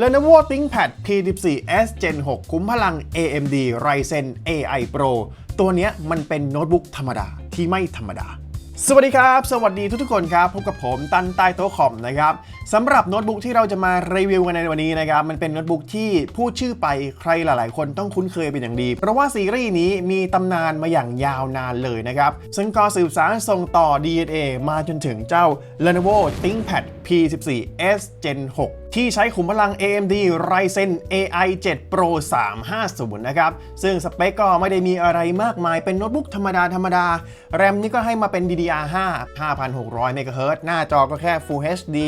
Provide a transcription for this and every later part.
Lenovo ThinkPad P14s Gen 6 คุ้มพลัง AMD Ryzen AI Pro ตัวนี้มันเป็นโน้ตบุ๊กธรรมดาที่ไม่ธรรมดา สวัสดีครับ สวัสดีทุกๆคนครับ พบกับผมตันใต้โต๊ะคอมนะครับสำหรับโน้ตบุ๊กที่เราจะมารีวิวกันในวันนี้นะครับ มันเป็นโน้ตบุ๊กที่พูดชื่อไปใครหลาย ๆ คนต้องคุ้นเคยเป็นอย่างดี เพราะว่าซีรีส์นี้มีตำนานมาอย่างยาวนานเลยนะครับ ซึ่งก็สืบสานส่งต่อ DNA มาจนถึงเจ้า Lenovo ThinkPad P14s Gen 6ที่ใช้ขุมพลัง AMD Ryzen AI 7 Pro 350 นะครับ ซึ่งสเปคก็ไม่ได้มีอะไรมากมายเป็นโน้ตบุ๊กธรรมดาธรรมดา แรมนี่ก็ให้มาเป็น DDR5 5600 MHz หน้าจอก็แค่ Full HD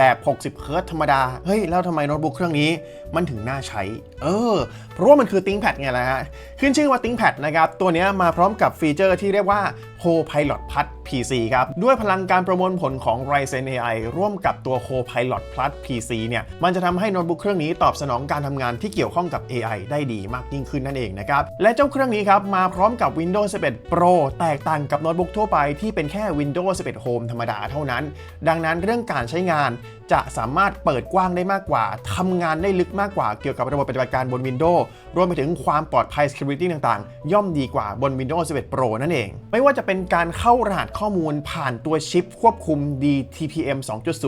แบบ60เฮิร์ตธรรมดา เฮ้ย แล้วทำไมโน้ตบุ๊กเครื่องนี้มันถึงน่าใช้ เออ เพราะว่ามันคือ ThinkPad ไงล่ะฮะ ขึ้นชื่อว่า ThinkPad นะครับ ตัวนี้มาพร้อมกับฟีเจอร์ที่เรียกว่า Copilot Plus PC ครับ ด้วยพลังการประมวลผลของ Ryzen AI ร่วมกับตัว Copilot Plus PC เนี่ย มันจะทำให้โน้ตบุ๊กเครื่องนี้ตอบสนองการทำงานที่เกี่ยวข้องกับ AI ได้ดีมากยิ่งขึ้นนั่นเองนะครับ และเจ้าเครื่องนี้ครับมาพร้อมกับ Windows 11 Pro แตกต่างกับโน้ตบุ๊กทั่วไปที่เป็นแค่ Windows 11 Home ธรรมดาเท่านั้น ดังนั้นเรื่องการใช้งานจะสามารถเปิดกว้างได้มากกว่าทำงานได้ลึกมากกว่าเกี่ยวกับระบบปฏิบัติการบน Windows รวมไปถึงความปลอดภัย Security ต่างๆ ย่อมดีกว่าบน Windows 11 Pro นั่นเอง ไม่ว่าจะเป็นการเข้ารหัสข้อมูลผ่านตัวชิปควบคุม DTPM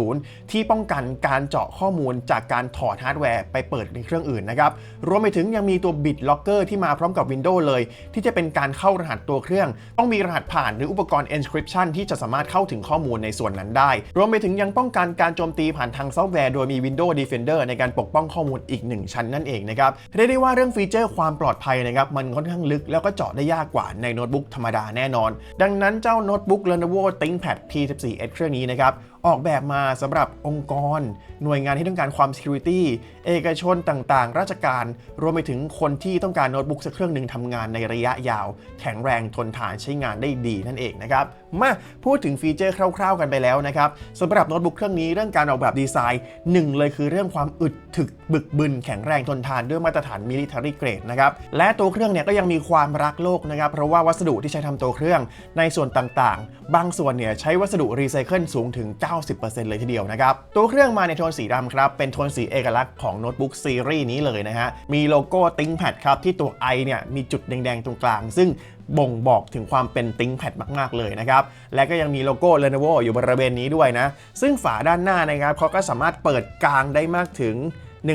2.0 ที่ป้องกันการเจาะข้อมูลจากการถอดฮาร์ดแวร์ไปเปิดในเครื่องอื่นนะครับรวมไปถึงยังมีตัว Bit Locker ที่มาพร้อมกับ Windows เลย ที่จะเป็นการเข้ารหัสตัวเครื่อง ต้องมีรหัสผ่านหรืออุปกรณ์ encryption ที่จะสามารถเข้าถึงข้อมูลในส่วนนั้นได้ รวมไปถึงยังป้องกันการโจจมตีผ่านทางซอฟต์แวร์โดยมี Windows Defender ในการปกป้องข้อมูลอีกหนึ่งชั้นนั่นเองนะครับเรียกได้ว่าเรื่องฟีเจอร์ความปลอดภัยนะครับมันค่อนข้างลึกแล้วก็เจาะได้ยากกว่าในโน้ตบุ๊กธรรมดาแน่นอน ดังนั้นเจ้าโน้ตบุ๊ก Lenovo ThinkPad P14s เครื่องนี้นะครับ ออกแบบมาสำหรับองค์กร หน่วยงานที่ต้องการความ security เอกชนต่างๆ ราชการ รวมไปถึงคนที่ต้องการโน้ตบุ๊กสักเครื่องหนึ่งทำงานในระยะยาว แข็งแรงทนทานใช้งานได้ดีนั่นเองนะครับ มาพูดถึงฟีเจอร์คร่าว ๆ กันไปแล้วนะครับสำหรับโน้ตบุ๊กเครื่องนี้เรื่องการออกแบบดีไซน์หนึ่งเลยคือเรื่องความอึดถึกบึกบึนแข็งแรงทนทานด้วยมาตรฐาน military grade นะครับและตัวเครื่องเนี่ยก็ยังมีความรักโลกนะครับเพราะว่าวัสดุที่ใช้ทำตัวเครื่องในส่วนต่างๆ บางส่วนเนี่ยใช้วัสดุรีไซเคิลสูงถึง90%เลยทีเดียวนะครับ ตัวเครื่องมาในโทนสีดำครับ เป็นโทนสีเอกลักษณ์ของโน้ตบุ๊กซีรีส์นี้เลยนะฮะ มีโลโก้ ThinkPad ครับ ที่ตัว i เนี่ยมีจุดแดงๆตรงกลาง ซึ่งบ่งบอกถึงความเป็น ThinkPad มาก ๆ เลยนะครับ และก็ยังมีโลโก้ Lenovo อยู่บริเวณนี้ด้วยนะ ซึ่งฝาด้านหน้านะครับเขาก็สามารถเปิดกลางได้มากถึง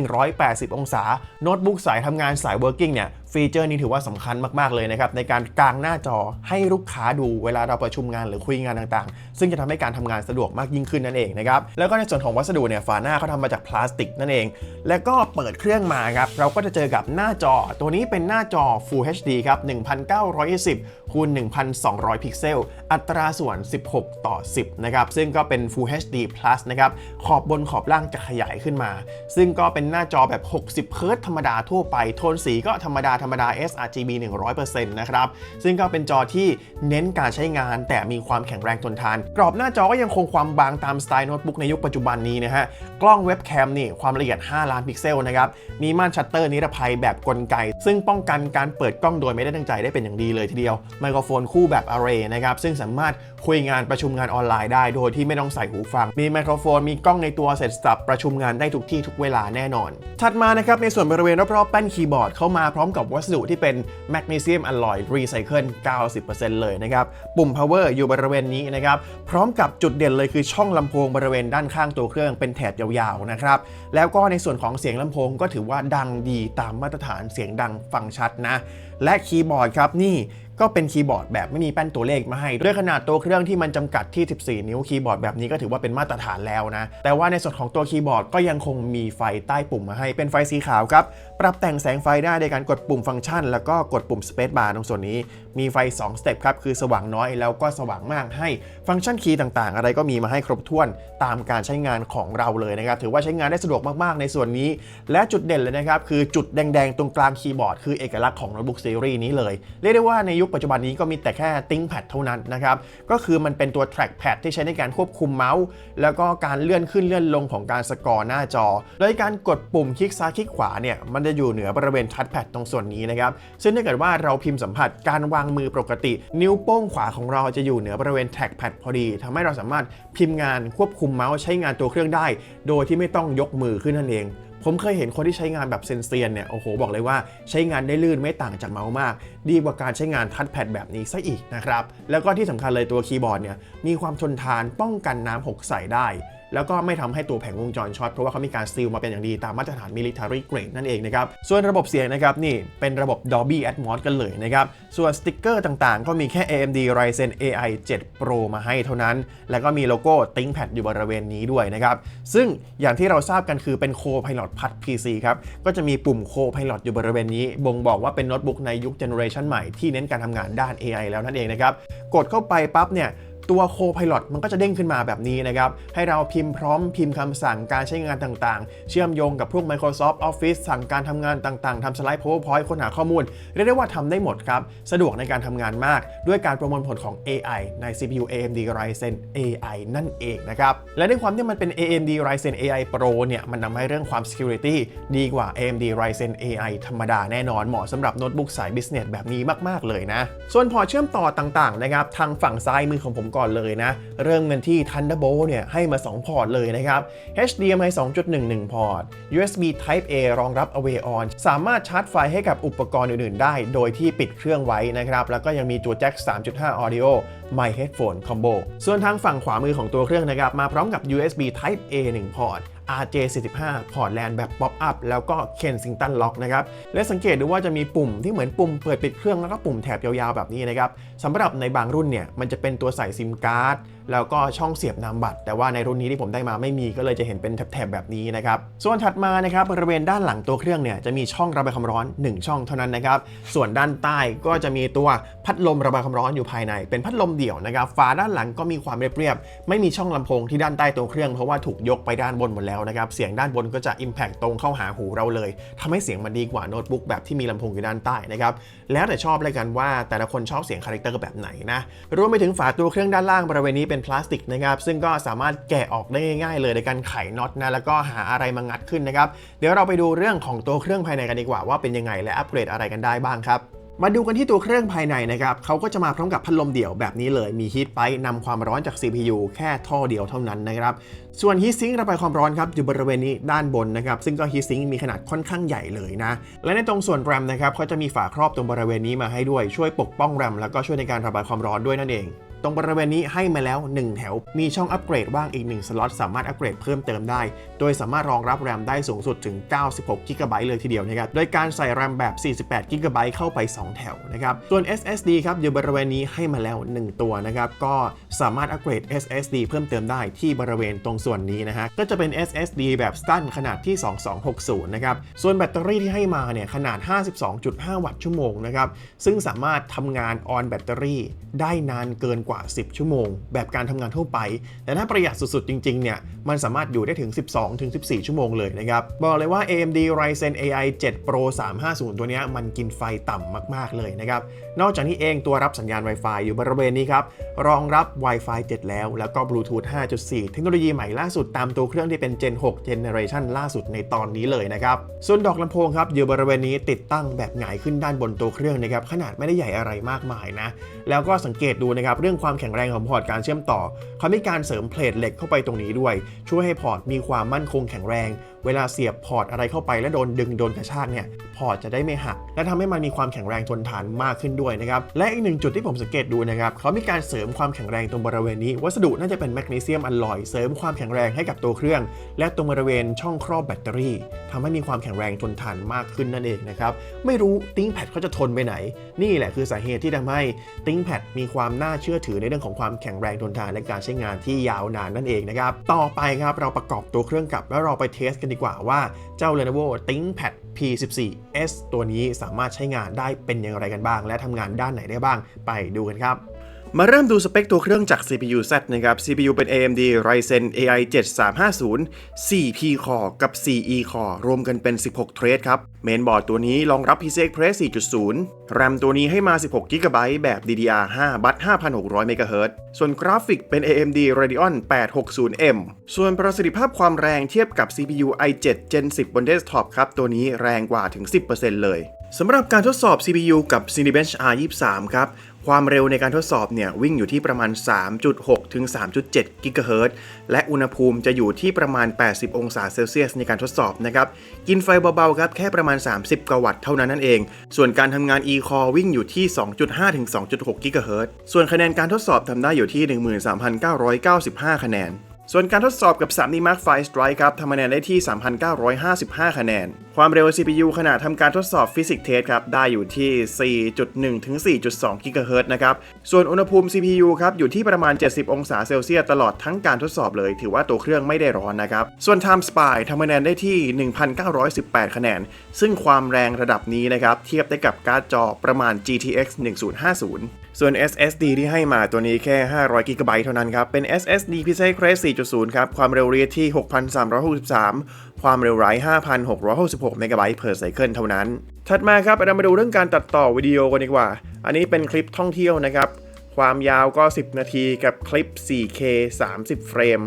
180 องศา โน้ตบุ๊กสายทำงานสาย working เนี่ยฟีเจอร์นี้ถือว่าสำคัญมาก ๆ เลยนะครับ ในการกางหน้าจอให้ลูกค้าดูเวลาเราประชุมงานหรือคุยงานต่างๆ ซึ่งจะทำให้การทำงานสะดวกมากยิ่งขึ้นนั่นเองนะครับ แล้วก็ในส่วนของวัสดุเนี่ยฝาหน้าเขาทำมาจากพลาสติกนั่นเอง แล้วก็เปิดเครื่องมาครับเราก็จะเจอกับหน้าจอ ตัวนี้เป็นหน้าจอ Full HD ครับ1920คูณ1,200 พิกเซล อัตราส่วน 16 ต่อ 10 นะครับ ซึ่งก็เป็น Full HD Plus นะครับ ขอบบนขอบล่างจะขยายขึ้นมา ซึ่งก็เป็นหน้าจอแบบ 60 เฮิรตซ์ธรรมดาทั่วไป โทนสีก็ธรรมดาธรรมดา sRGB 100%นะครับซึ่งก็เป็นจอที่เน้นการใช้งาน แต่มีความแข็งแรงทนทาน กรอบหน้าจอก็ยังคงความบางตามสไตล์โน้ตบุ๊กในยุคปัจจุบันนี้นะฮะกล้องเว็บแคมนี่ความละเอียด 5 ล้านพิกเซลนะครับมีม่านชัตเตอร์นิรภัยแบบกลไก ซึ่งป้องกันการเปิดกล้องโดยไม่ได้ตั้งใจได้เป็นอย่างดีเลยทีเดียวไมโครโฟนคู่แบบ Array นะครับซึ่งสามารถคุยงานประชุมงานออนไลน์ได้ โดยที่ไม่ต้องใส่หูฟัง มีไมโครโฟนมีกล้องในตัวเสร็จสับประชุมงานได้ทุกที่ทุกเวลาแน่นอน ถัดมานะครับในส่วนบริเวณรอบๆแป้นคีย์บอร์ดเข้ามาพร้อมกับวัสดุที่เป็นแมกนีเซียมอลลอยรีไซเคิล 90%เลยนะครับ ปุ่ม power อยู่บริเวณนี้นะครับ พร้อมกับจุดเด่นเลยคือช่องลำโพงบริเวณด้านข้างตัวเครื่องเป็นแถบยาวๆนะครับ แล้วก็ในส่วนของเสียงลำโพงก็ถือว่าดังดีตามมาตรฐานเสียงดังฟังชัดนะ และคีย์บอร์ดครับนี่ ก็เป็นคีย์บอร์ดแบบไม่มีแป้นตัวเลขมาให้ ด้วยขนาดตัวเครื่องที่มันจำกัดที่ 14 นิ้วคีย์บอร์ดแบบนี้ก็ถือว่าเป็นมาตรฐานแล้วนะ แต่ว่าในส่วนของตัวคีย์บอร์ดก็ยังคงมีไฟใต้ปุ่มมาให้เป็นไฟสีขาวครับ ปรับแต่งแสงไฟได้ในการกดปุ่มฟังก์ชัน แล้วก็กดปุ่ม Space Bar ตรงส่วนนี้ มีไฟ 2 สเต็ปครับ คือสว่างน้อยแล้วก็สว่างมากให้ฟังก์ชันคีย์ต่างๆ อะไรก็มีมาให้ครบถ้วนตามการใช้งานของเราเลยนะครับถือว่าใช้งานได้สะดวกมากๆ ในส่วนนี้ และจุดเด่นเลยนะครับคือจุดแดงๆตรงกลางคีย์บอร์ดคือเอกลักษณ์ของโน้ตบุ๊กซีรีส์นี้เลยเรียกได้ว่าในยุคปัจจุบันนี้ก็มีแต่แค่ ThinkPad เท่านั้นนะครับ ก็คือมันเป็นตัว trackpad ที่ใช้ในการควบคุมเมาส์ แล้วก็การเลื่อนขึ้นเลื่อนลงของการสกอร์หน้าจอ โดยการกดปุ่มคลิกซ้ายคลิกขวาเนี่ย มันจะอยู่เหนือบริเวณ touchpad ตรงส่วนนี้นะครับ ซึ่งถ้าเกิดว่าเราพิมพ์สัมผัสการวางมือปกติ นิ้วโป้งขวาของเราจะอยู่เหนือบริเวณ trackpad พอดีทำให้เราสามารถพิมพ์งานควบคุมเมาส์ใช้งานตัวเครื่องได้ โดยที่ไม่ต้องยกมือขึ้นนั่นเอง ผมเคยเห็นคนที่ใช้งานแบบเซนเซียนเนี่ย โอ้โห บอกเลยว่าใช้งานได้ลื่นไม่ต่างจากเมาส์มาก ดีกว่าการใช้งานทัชแพดแบบนี้ซะอีกนะครับ แล้วก็ที่สำคัญเลยตัวคีย์บอร์ดเนี่ย มีความทนทานป้องกันน้ำหกใส่ได้ แล้วก็ไม่ทำให้ตัวแผงวงจรช็อตเพราะว่าเขามีการซีลมาเป็นอย่างดีตามมาตรฐาน military grade นั่นเองนะครับ ส่วนระบบเสียงนะครับนี่เป็นระบบ Dolby Atmos กันเลยนะครับ ส่วนสติกเกอร์ต่างๆ ก็มีแค่ AMD Ryzen AI 7 Pro มาให้เท่านั้น แล้วก็มีโลโก้ ThinkPad อยู่บริเวณนี้ด้วยนะครับ ซึ่งอย่างที่เราทราบกันคือเป็น Co-Pilot พัด PC ครับ ก็จะมีปุ่ม Co-Pilot อยู่บริเวณนี้ บ่งบอกว่าเป็นโน้ตบุ๊กในยุคเจเนอเรชันใหม่ที่เน้นการทำงานด้าน AI แล้วนั่นเองนะครับ กดเข้าไปปั๊บเนี่ย ตัว Copilot มันก็จะเด้งขึ้นมาแบบนี้นะครับ ให้เราพิมพ์พร้อมพิมพ์คำสั่งการใช้งานต่างๆ เชื่อมโยงกับพวก Microsoft Office สั่งการทำงานต่างๆทำสไลด์ PowerPoint ค้นหาข้อมูล เรียกได้ว่าทำได้หมดครับ สะดวกในการทำงานมาก ด้วยการประมวลผลของ AI ใน CPU AMD Ryzen AI นั่นเองนะครับ และด้วยความที่มันเป็น AMD Ryzen AI Pro เนี่ย มันทำให้เรื่องความ security ดีกว่า AMD Ryzen AI ธรรมดาแน่นอนเหมาะสำหรับโน้ตบุ๊กสาย business แบบนี้มากๆเลยนะ ส่วนพอเชื่อมต่อต่างๆนะครับทางฝั่งซ้ายมือของผมก่อนเลยนะ เริ่มกันที่ Thunderbolt เนี่ยให้มา 2 พอร์ตเลยนะครับ HDMI 2.11 พอร์ต USB Type A รองรับ Away On สามารถชาร์จไฟให้กับอุปกรณ์อื่น ๆ ได้ โดยที่ปิดเครื่องไว้นะครับ แล้วก็ยังมีตัวแจ็ค 3.5 Audio My Headphone Combo ส่วนทางฝั่งขวามือของตัวเครื่องนะครับ มาพร้อมกับ USB Type A 1 พอร์ต RJ45 พอร์ตแลนแบบป๊อปอัพแล้วก็ Kensington Lock นะครับ และสังเกตดูว่าจะมีปุ่มที่เหมือนปุ่มเปิดปิดเครื่องแล้วก็ปุ่มแถบยาวๆแบบนี้นะครับสำหรับในบางรุ่นเนี่ยมันจะเป็นตัวใส่ซิมการ์ด แล้วก็ช่องเสียบนามบัตร แต่ว่าในรุ่นนี้ที่ผมได้มาไม่มีก็เลยจะเห็นเป็นแถบๆแบบนี้นะครับส่วนถัดมานะครับบริเวณด้านหลังตัวเครื่องเนี่ยจะมีช่องระบายความร้อน 1 ช่องเท่านั้นนะครับส่วนด้านใต้ก็จะมีตัวพัดลมระบายความร้อนอยู่ภายใน เป็นพัดลมเดี่ยวนะครับฝาด้านหลังก็มีความเรียบๆไม่มีช่องลำโพงที่ด้านใต้ตัวเครื่องเพราะว่าถูกยกไปด้านบนหมดแล้วนะครับเสียงด้านบนก็จะ Impact ตรงเข้าหาหูเราเลยทำให้เสียงมันดีกว่าโน้ตบุ๊กแบบที่มีลำโพงอยู่ด้านใต้นะครับแล้วแต่ชอบเลยกันว่าแต่ละคนชอบเสียงคาแรคเตอร์แบบไหนนะรวมไปถึงฝาตัวเครื่องด้านล่างบริเวณนี้เป็นพลาสติกนะครับซึ่งก็สามารถแกะออกได้ง่ายๆ เลยในการไขน็อตนะแล้วก็หาอะไรมางัดขึ้นนะครับเดี๋ยวเราไปดูเรื่องของตัวเครื่องภายในกันดีกว่าว่าเป็นยังไงและอัปเกรดอะไรกันได้บ้างครับมาดูกันที่ตัวเครื่องภายในนะครับเขาก็จะมาพร้อมกับพัดลมเดี่ยวแบบนี้เลย มีฮีทไปนำความร้อนจาก CPU แค่ท่อเดียวเท่านั้นนะครับ ส่วนฮีทซิงค์ระบายความร้อนครับอยู่บริเวณนี้ด้านบนนะครับ ซึ่งก็ฮีทซิงค์มีขนาดค่อนข้างใหญ่เลยนะ และในตรงส่วนแรมนะครับเขาจะมีฝาครอบตรงบริเวณนี้มาให้ด้วย ช่วยปกป้องแรมแล้วก็ช่วยในการระบายความร้อนด้วยนั่นเอง รงบริเวณนี้ให้มาแล้ว 1 แถว มีช่องอัปเกรดว่างอีก 1 สล็อตสามารถอัปเกรดเพิ่มเติมได้ โดยสามารถรองรับแรมได้สูงสุดถึง 96 g b เลยทีเดียวนะครับ โดยการใส่แรมแบบ 48 g b เข้าไป 2 แถวนะครับ ส่วน SSD ครับอยู่บริเวณนี้ให้มาแล้ว 1 ตัวนะครับ ก็สามารถอัปเกรด SSD เพิ่มเติมได้ที่บริเวณตรงส่วนนี้นะฮะ ก็จะเป็น SSD แบบสตันขนาดที่ 2260 นะครับ ส่วนแบตเตอรี่ที่ให้มาเนี่ยขนาด 52.5 วัตต์ชั่วโมงนะครับ ซึ่งสามารถทำงานออนแบตเตอรี่ได้นานเกินกว่า10 ชั่วโมง แบบการทำงานทั่วไป แต่ถ้าประหยัดสุดๆ จริงๆ เนี่ย มันสามารถอยู่ได้ถึง 12-14 ชั่วโมงเลยนะครับ บอกเลยว่า AMD Ryzen AI 7 Pro 350 ตัวนี้มันกินไฟต่ำมากๆเลยนะครับ นอกจากนี้เองตัวรับสัญญาณ Wi-Fi อยู่บริเวณนี้ครับ รองรับ Wi-Fi 7 แล้ว แล้วก็ Bluetooth 5.4 เทคโนโลยีใหม่ล่าสุดตามตัวเครื่องที่เป็น Gen 6 Generation ล่าสุดในตอนนี้เลยนะครับส่วนดอกลำโพงครับอยู่บริเวณนี้ติดตั้งแบบหงายขึ้นด้านบนตัวเครื่องนะครับขนาดไม่ได้ใหญ่อะไรมากมายนะแล้วก็สังเกตดูนะครับเรื่องความแข็งแรงของพอร์ตการเชื่อมต่อ เขามีการเสริมเพลทเหล็กเข้าไปตรงนี้ด้วย ช่วยให้พอร์ตมีความมั่นคงแข็งแรงเวลาเสียบพอร์ตอะไรเข้าไปแล้วโดนดึงโดนกระชากเนี่ยพอร์ตจะได้ไม่หัก และทำให้มันมีความแข็งแรงทนทานมากขึ้นด้วยนะครับ และอีกหนึ่งจุดที่ผมสังเกตดูนะครับเขามีการเสริมความแข็งแรงตรงบริเวณนี้ วัสดุน่าจะเป็นแมกนีเซียมอลลอยเสริมความแข็งแรงให้กับตัวเครื่อง และตรงบริเวณช่องครอบแบตเตอรี่ทำให้มีความแข็งแรงทนทานมากขึ้นนั่นเองนะครับไม่รู้ติ้งแพดเขาจะทนไปไหน นี่แหละคือสาเหตุที่ทำให้ติ้งแพดมีความน่าเชื่อถือในเรื่องของความแข็งแรงทนทานและการใช้งานที่ยาวนานนั่นเองนะครับต่อไปครับเราประกอบตัวเครื่องกลับแล้วเราไปเทสกันดีกว่าว่าเจ้า Lenovo ThinkPad P14s ตัวนี้สามารถใช้งานได้เป็นอย่างไรกันบ้าง และทำงานด้านไหนได้บ้างไปดูกันครับ มาเริ่มดูสเปคตัวเครื่องจาก CPU Z นะครับ CPU เป็น AMD Ryzen AI 7350 4P Core กับ 4E Core รวมกันเป็น 16 เทรดครับ เมนบอร์ดตัวนี้รองรับ PCI Express 4.0แรมตัวนี้ให้มา 16 GB แบบ DDR5 บัต5,600 MHz ส่วนกราฟิกเป็น AMD Radeon 860M ส่วนประสิทธิภาพความแรงเทียบกับ CPU i7 Gen 10 บนเดสก์ท็อปครับ ตัวนี้แรงกว่าถึง 10%เลยสำหรับการทดสอบ CPU กับ Cinebench R23 ครับ ความเร็วในการทดสอบเนี่ยวิ่งอยู่ที่ประมาณ 3.6 ถึง 3.7 กิกะเฮิรตซ์และอุณหภูมิจะอยู่ที่ประมาณ 80 องศาเซลเซียสในการทดสอบนะครับกินไฟเบาๆครับแค่ประมาณ 30 กวัตต์เท่านั้นนั่นเอง ส่วนการทำงาน e-core วิ่งอยู่ที่ 2.5 ถึง 2.6 กิกะเฮิรตซ์ส่วนคะแนนการทดสอบทำได้อยู่ที่ 13,995 คะแนน ส่วนการทดสอบกับ 3D Mark V Strike ครับทำคะแนนได้ที่ 3,955 คะแนน ความเร็ว CPU ขณะทำการทดสอบฟิสิกส์เทสครับ ได้อยู่ที่ 4.1 ถึง 4.2 GHz นะครับ ส่วนอุณหภูมิ CPU ครับ อยู่ที่ประมาณ 70 องศาเซลเซียสตลอดทั้งการทดสอบเลย ถือว่าตัวเครื่องไม่ได้ร้อนนะครับ ส่วน Time Spy ทำคะแนนได้ที่ 1,918 คะแนน ซึ่งความแรงระดับนี้นะครับ เทียบได้กับการ์ดจอประมาณ GTX 1050 ส่วน SSD ที่ให้มาตัวนี้แค่ 500 g b เท่านั้นครับ เป็น SSD PCI Express 4.0 ครับ ความเร็วเรียนที่ 6,363 ความเร็วไร้5,666 MB per cycle เท่านั้น ถัดมาครับเรามาดูเรื่องการตัดต่อวิดีโอกันดีกว่า อันนี้เป็นคลิปท่องเที่ยวนะครับ ความยาวก็ 10 นาทีกับคลิป 4K 30 เฟรม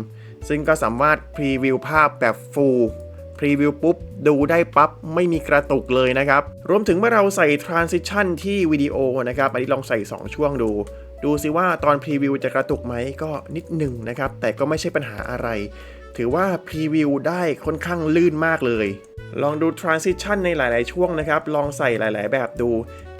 ซึ่งก็สามารถพรีวิวภาพแบบ full รีวิวปุ๊บ ดูได้ปั๊บ ไม่มีกระตุกเลยนะครับ รวมถึงเมื่อเราใส่ transition ที่วิดีโอนะครับ อันนี้ลองใส่ 2 ช่วงดู ดูซิว่าตอนพรีวิวจะกระตุกไหมก็นิดหนึ่งนะครับ แต่ก็ไม่ใช่ปัญหาอะไร ถือว่าพรีวิวได้ค่อนข้างลื่นมากเลย ลองดู transition ในหลาย ๆ ช่วงนะครับ ลองใส่หลาย ๆ แบบดู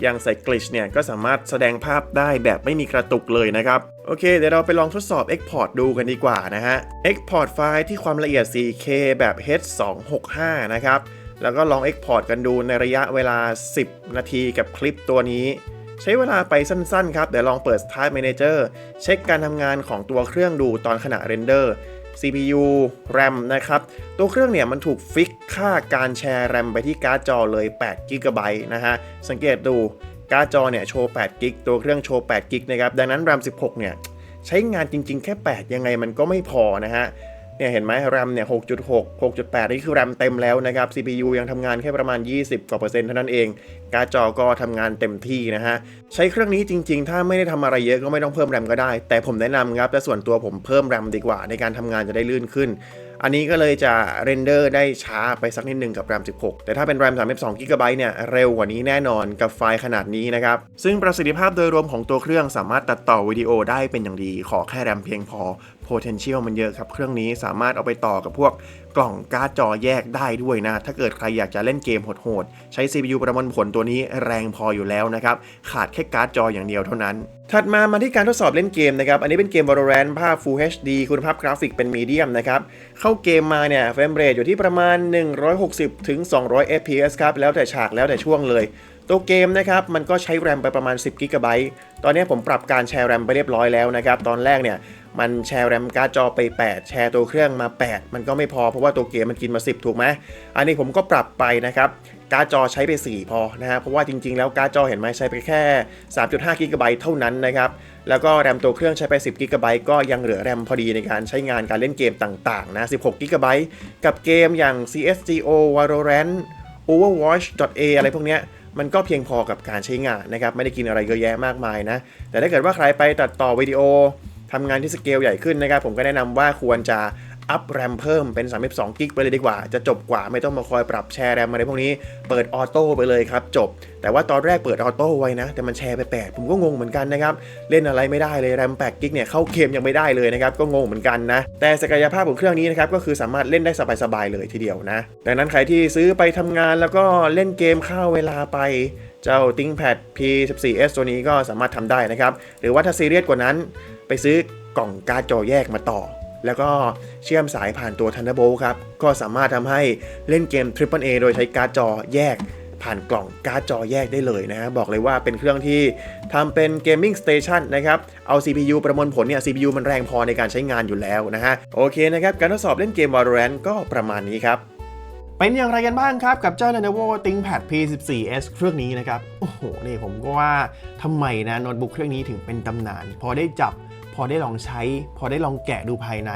อย่างใส่ glitch เนี่ย ก็สามารถแสดงภาพได้แบบไม่มีกระตุกเลยนะครับ โอเค เดี๋ยวเราไปลองทดสอบ export ดูกันดีกว่านะฮะ export ไฟล์ที่ความละเอียด 4K แบบ H265 นะครับ แล้วก็ลอง export กันดูในระยะเวลา 10 นาทีกับคลิปตัวนี้ใช้เวลาไปสั้นๆ ครับ เดี๋ยวลองเปิด Start Manager เช็คการทำงานของตัวเครื่องดูตอนขณะเรนเดอร์ CPU RAM นะครับ ตัวเครื่องเนี่ยมันถูกฟิกค่าการแชร์ RAM ไปที่การ์ดจอเลย8 g b นะฮะ สังเกตดูการ์ดจอเนี่ยโชว์8 g b ตัวเครื่องโชว์8 g b นะครับ ดังนั้น RAM 16 เนี่ย ใช้งานจริง ๆ แค่ 8 ยังไงมันก็ไม่พอนะฮะ เนี่ยเห็นไหม RAM เนี่ย 6.6 6.8 นี่คือ RAM เต็มแล้วนะครับ CPU ยังทำงานแค่ประมาณ 20 กว่าเปอร์เซ็นต์เท่านั้นเอง การ์ดจอก็ทำงานเต็มที่นะฮะ ใช้เครื่องนี้จริง ๆ ถ้าไม่ได้ทำอะไรเยอะก็ไม่ต้องเพิ่ม RAM ก็ได้ แต่ผมแนะนำครับ แต่ส่วนตัวผมเพิ่ม RAM ดีกว่า ในการทำงานจะได้ลื่นขึ้น อันนี้ก็เลยจะเรนเดอร์ได้ช้าไปสักนิดหนึ่งกับ RAM 16 แต่ถ้าเป็น RAM 32 GB เนี่ยเร็วกว่านี้แน่นอนกับไฟล์ขนาดนี้นะครับ ซึ่งประสิทธิภาพโดยรวมของตัวเครื่องสามารถตัดต่อวิดีโอได้เป็นอย่างดี ขอแค่ RAM เพียงพอ potential มันเยอะครับ เครื่องนี้สามารถเอาไปต่อกับพวกกล่องการ์ดจอแยกได้ด้วยนะ ถ้าเกิดใครอยากจะเล่นเกมโหดๆ ใช้ CPU ประมวลผลตัวนี้แรงพออยู่แล้วนะครับ ขาดแค่การ์ดจออย่างเดียวเท่านั้น ถัดมามาที่การทดสอบเล่นเกมนะครับ อันนี้เป็นเกม Valorant ภาพ Full HD คุณภาพกราฟิกเป็นมีเดียมนะครับ เข้าเกมมาเนี่ยเฟรมเรทอยู่ที่ประมาณ 160ถึง200 fps ครับ แล้วแต่ฉากแล้วแต่ช่วงเลย ตัวเกมนะครับมันก็ใช้แรมไปประมาณ 10 g b ตอนนี้ผมปรับการแชร์แรมไปเรียบร้อยแล้วนะครับ ตอนแรกเนี่ย มันแชร์แรมการ์ดจอไป 8 แชร์ตัวเครื่องมา 8 มันก็ไม่พอเพราะว่าตัวเกมมันกินมา 10 ถูกไหมอันนี้ผมก็ปรับไปนะครับการ์ดจอใช้ไป 4 พอนะฮะเพราะว่าจริงๆ แล้วการ์ดจอเห็นไหมใช้ไปแค่ 3.5 g b เท่านั้นนะครับแล้วก็แรมตัวเครื่องใช้ไป 10 g b ก็ยังเหลือแรมพอดีในการใช้งานการเล่นเกมต่างๆนะ16 g b กับเกมอย่าง CSGO Valorant Overwatch .a อะไรพวกเนี้ยมันก็เพียงพอกับการใช้งานนะครับไม่ได้กินอะไรเยอะแยะมากมายนะแต่ถ้าเกิดว่าใครไปตัดต่อวิดีโอ ทำงานที่สเกลใหญ่ขึ้นนะครับ ผมก็แนะนำว่าควรจะอัพแรมเพิ่มเป็น 32 กิกไปเลยดีกว่า จะจบกว่าไม่ต้องมาคอยปรับแชร์แรมอะไรพวกนี้ เปิดออโต้ไปเลยครับจบ แต่ว่าตอนแรกเปิดออโต้ไว้นะ แต่มันแชร์ไป 8 ผมก็งงเหมือนกันนะครับ เล่นอะไรไม่ได้เลยแรม8กิกเนี่ยเข้าเกมยังไม่ได้เลยนะครับ ก็งงเหมือนกันนะ แต่ศักยภาพของเครื่องนี้นะครับ ก็คือสามารถเล่นได้สบายๆเลยทีเดียวนะ ดังนั้นใครที่ซื้อไปทำงานแล้วก็เล่นเกมข้าวเวลาไปเจ้า ThinkPad P14s ตัวนี้ก็สามารถทำได้นะครับ หรือว่าถ้าซีเรียสกว่านั้น ไปซื้อกล่องการ์ดจอแยกมาต่อ แล้วก็เชื่อมสายผ่านตัว Thunderbolt ครับ ก็สามารถทำให้เล่นเกม Triple A โดยใช้การ์ดจอแยกผ่านกล่องการ์ดจอแยกได้เลยนะฮะบอกเลยว่าเป็นเครื่องที่ทำเป็น Gaming Station นะครับ เอา CPU ประมวลผลเนี่ย CPU มันแรงพอในการใช้งานอยู่แล้วนะฮะ โอเคนะครับ การทดสอบเล่นเกม Valorant ก็ประมาณนี้ครับ เป็นอย่างไรกันบ้างครับ กับเจ้า Lenovo ThinkPad P14s เครื่องนี้นะครับ โอ้โห นี่ผมก็ว่าทำไมนะโน้ตบุ๊กเครื่องนี้ถึงเป็นตำนาน พอได้จับ อได้ลองใช้ พอได้ลองแกะดูภายใน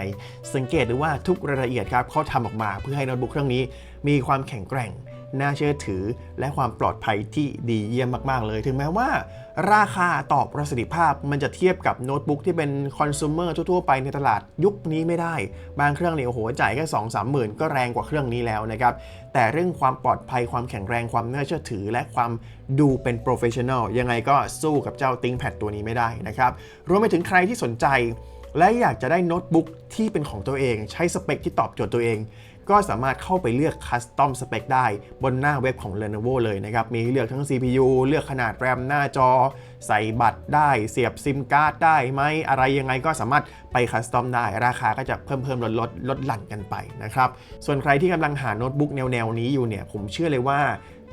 สังเกตดูว่าทุกรายละเอียดครับเขาทำออกมาเพื่อให้โน้ตบุ๊กเครื่องนี้ มีความแข็งแกร่ง น่าเชื่อถือ และความปลอดภัยที่ดีเยี่ยมมาก ๆ เลย ถึงแม้ว่า ราคาต่อประสิทธิภาพมันจะเทียบกับโน้ตบุ๊กที่เป็นคอน sumer ทั่วๆไปในตลาดยุคนี้ไม่ได้ บางเครื่องเนี่ยโอ้โหจ่ายแค่2 3หมื่นก็แรงกว่าเครื่องนี้แล้วนะครับ แต่เรื่องความปลอดภัยความแข็งแรงความน่าเชื่อถือ และความดูเป็นโปรเฟชชั่นอลยังไงก็สู้กับเจ้า ThinkPad ตัวนี้ไม่ได้นะครับ รวมไปถึงใครที่สนใจและอยากจะได้โน้ตบุ๊กที่เป็นของตัวเอง ใช้สเปคที่ตอบโจทย์ตัวเอง ก็สามารถเข้าไปเลือกคัสตอมสเปคได้บนหน้าเว็บของ Lenovo เลยนะครับ มีให้เลือกทั้ง CPU เลือกขนาดแรมหน้าจอ ใส่บัตรได้ เสียบซิมการ์ดได้ไหมอะไรยังไงก็สามารถไปคัสตอมได้ ราคาก็จะเพิ่มเพิ่มลดลดลดหลั่นกันไปนะครับ ส่วนใครที่กำลังหาโน้ตบุ๊กแนวแนวนี้อยู่เนี่ย ผมเชื่อเลยว่า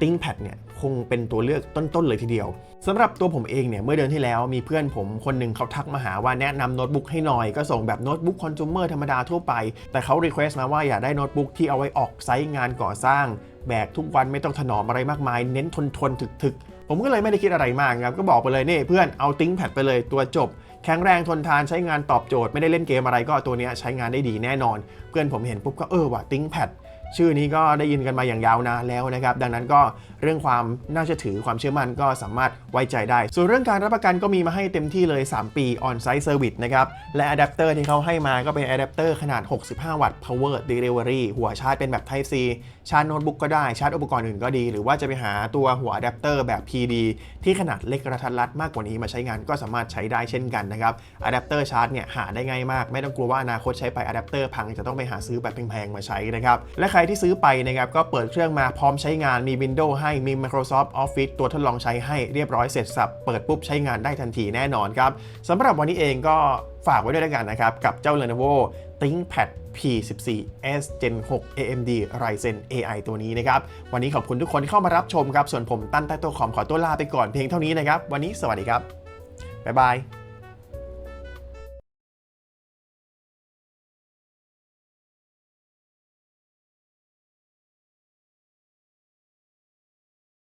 ThinkPad เนี่ยคงเป็นตัวเลือกต้นๆเลยทีเดียวสำหรับตัวผมเองเนี่ยเมื่อเดือนที่แล้วมีเพื่อนผมคนหนึ่งเขาทักมาหาว่าแนะนำโน้ตบุ๊กให้หน่อย ก็ส่งแบบโน้ตบุ๊กคอน sumer ธรรมดาทั่วไป แต่เขารีเควสต์มาว่าอยากได้โน้ตบุ๊กที่เอาไว้ออกไซต์งานก่อสร้าง แบกทุกวันไม่ต้องถนอมอะไรมากมาย เน้นทนทนๆถึกๆ ผมก็เลยไม่ได้คิดอะไรมากครับก็บอกไปเลยนี่เพื่อนเอา ThinkPad ไปเลยตัวจบแข็งแรงทนทานใช้งานตอบโจทย์ไม่ได้เล่นเกมอะไรก็ตัวนี้ใช้งานได้ดีแน่นอน เพื่อนผมเห็นปุ๊บก็เออว่ะ ThinkPad ชื่อนี้ก็ได้ยินกันมาอย่างยาวนานแล้วนะครับ ดังนั้นก็เรื่องความน่าเชื่อถือความเชื่อมั่นก็สามารถไว้ใจได้ ส่วนเรื่องการรับประกันก็มีมาให้เต็มที่เลย 3 ปี on-site service นะครับ และอะแดปเตอร์ที่เขาให้มาก็เป็นอะแดปเตอร์ขนาด 65 วัตต์ power delivery หัวชาร์จเป็นแบบ Type C ชาร์จโน้ตบุ๊กก็ได้ชาร์จอุปกรณ์อื่นก็ดี หรือว่าจะไปหาตัวหัวอะแดปเตอร์แบบ PD ที่ขนาดเล็กกระทัดรัดมากกว่านี้มาใช้งานก็สามารถใช้ได้เช่นกันนะครับอะแดปเตอร์ชาร์จเนี่ยหาได้ง่ายมาก ไม่ต้องกลัวว่าอนาคตใช้ไปอะแดปเตอร์พังจะต้องไปหาซื้อแบบแพงๆมาใช้นะครับและใครที่ซื้อไปนะครับก็เปิดเครื่องมาพร้อมใช้งานมี Windows ให้มี Microsoft Office ตัวทดลองใช้ให้เรียบร้อยเสร็จสับ เปิดปุ๊บใช้งานได้ทันทีแน่นอนครับสำหรับวันนี้เองก็ฝากไว้ด้วยแล้วกันนะครับ กับเจ้า Lenovo ThinkPad P14s Gen 6 AMD Ryzen AI ตัวนี้นะครับ วันนี้ขอบคุณทุกคนที่เข้ามารับชมครับ ส่วนผมตั้นใต้ตัวคอมขอตัวลาไปก่อนเพียงเท่านี้นะครับ วันนี้สวัสดีครับ บ๊ายบาย